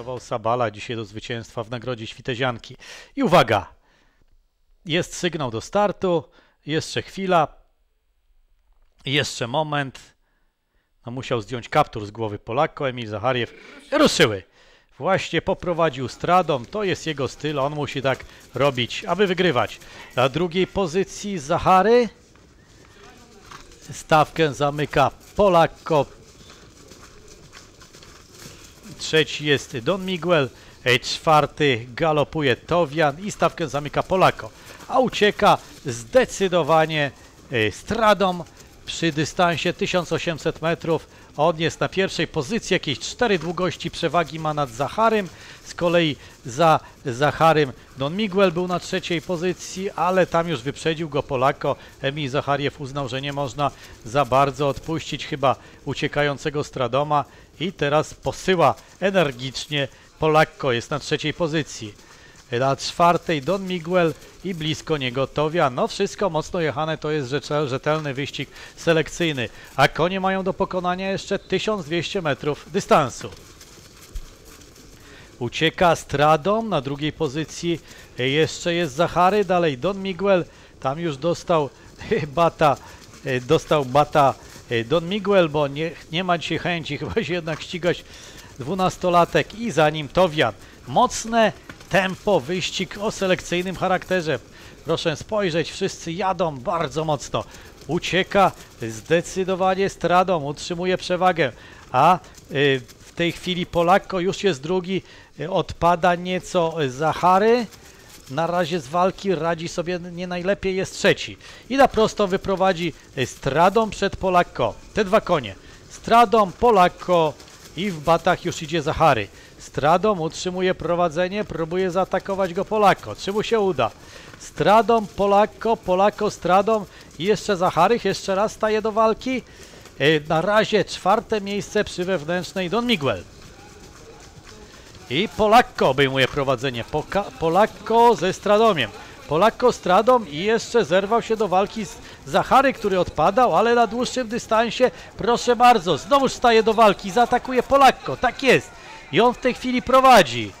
przygotował Sabala dzisiaj do zwycięstwa w nagrodzie Świtezianki. I uwaga! Jest sygnał do startu, jeszcze chwila, jeszcze moment. No musiał zdjąć kaptur z głowy Polako, Emil Zachariew. Ruszyły! Właśnie poprowadził stradą, to jest jego styl, on musi tak robić, aby wygrywać. Na drugiej pozycji Zachary. Stawkę zamyka Polakko. Trzeci jest Don Miguel. Czwarty galopuje Towian i stawkę zamyka Polako. A ucieka zdecydowanie Stradą przy dystansie 1800 metrów. On jest na pierwszej pozycji, jakieś cztery długości przewagi ma nad Zacharym. Z kolei za Zacharym Don Miguel był na trzeciej pozycji, ale tam już wyprzedził go Polako. Emil Zachariew uznał, że nie można za bardzo odpuścić chyba uciekającego Stradoma i teraz posyła energicznie. Polakko jest na trzeciej pozycji. Na czwartej Don Miguel i blisko niego Towia. No wszystko mocno jechane, to jest rzetelny wyścig selekcyjny. A konie mają do pokonania jeszcze 1200 metrów dystansu. Ucieka Stradą na drugiej pozycji. Jeszcze jest Zachary, dalej Don Miguel. Tam już dostał bata, dostał bata Don Miguel, bo nie, nie ma dzisiaj chęci chyba się jednak ścigać dwunastolatek i za nim Towian. Mocne tempo, wyścig o selekcyjnym charakterze. Proszę spojrzeć, wszyscy jadą bardzo mocno. Ucieka zdecydowanie Stradą, utrzymuje przewagę, a y, w tej chwili Polakko już jest drugi, y, odpada nieco Zachary. Na razie z walki radzi sobie nie najlepiej, jest trzeci. I na prosto wyprowadzi Stradą przed Polakko. Te dwa konie. Stradą, Polakko i w batach już idzie Zachary. Stradą utrzymuje prowadzenie, próbuje zaatakować go Polakko. Czy mu się uda? Stradą, Polakko, Polakko, Stradą i jeszcze Zacharych. Jeszcze raz staje do walki. E, Na razie czwarte miejsce przy wewnętrznej Don Miguel. I Polakko obejmuje prowadzenie. Poka Polakko ze Stradomiem. Polakko Stradom i jeszcze zerwał się do walki z Zachary, który odpadał, ale na dłuższym dystansie, proszę bardzo, znowu staje do walki, zaatakuje Polakko, tak jest. I on w tej chwili prowadzi.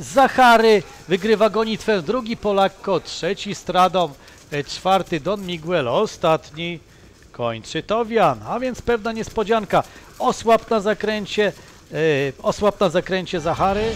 Zachary wygrywa gonitwę, drugi Polakko, trzeci Stradom, e, czwarty Don Miguel, ostatni kończy Towian, a więc pewna niespodzianka. Osłab na zakręcie, osłab na zakręcie Zachary,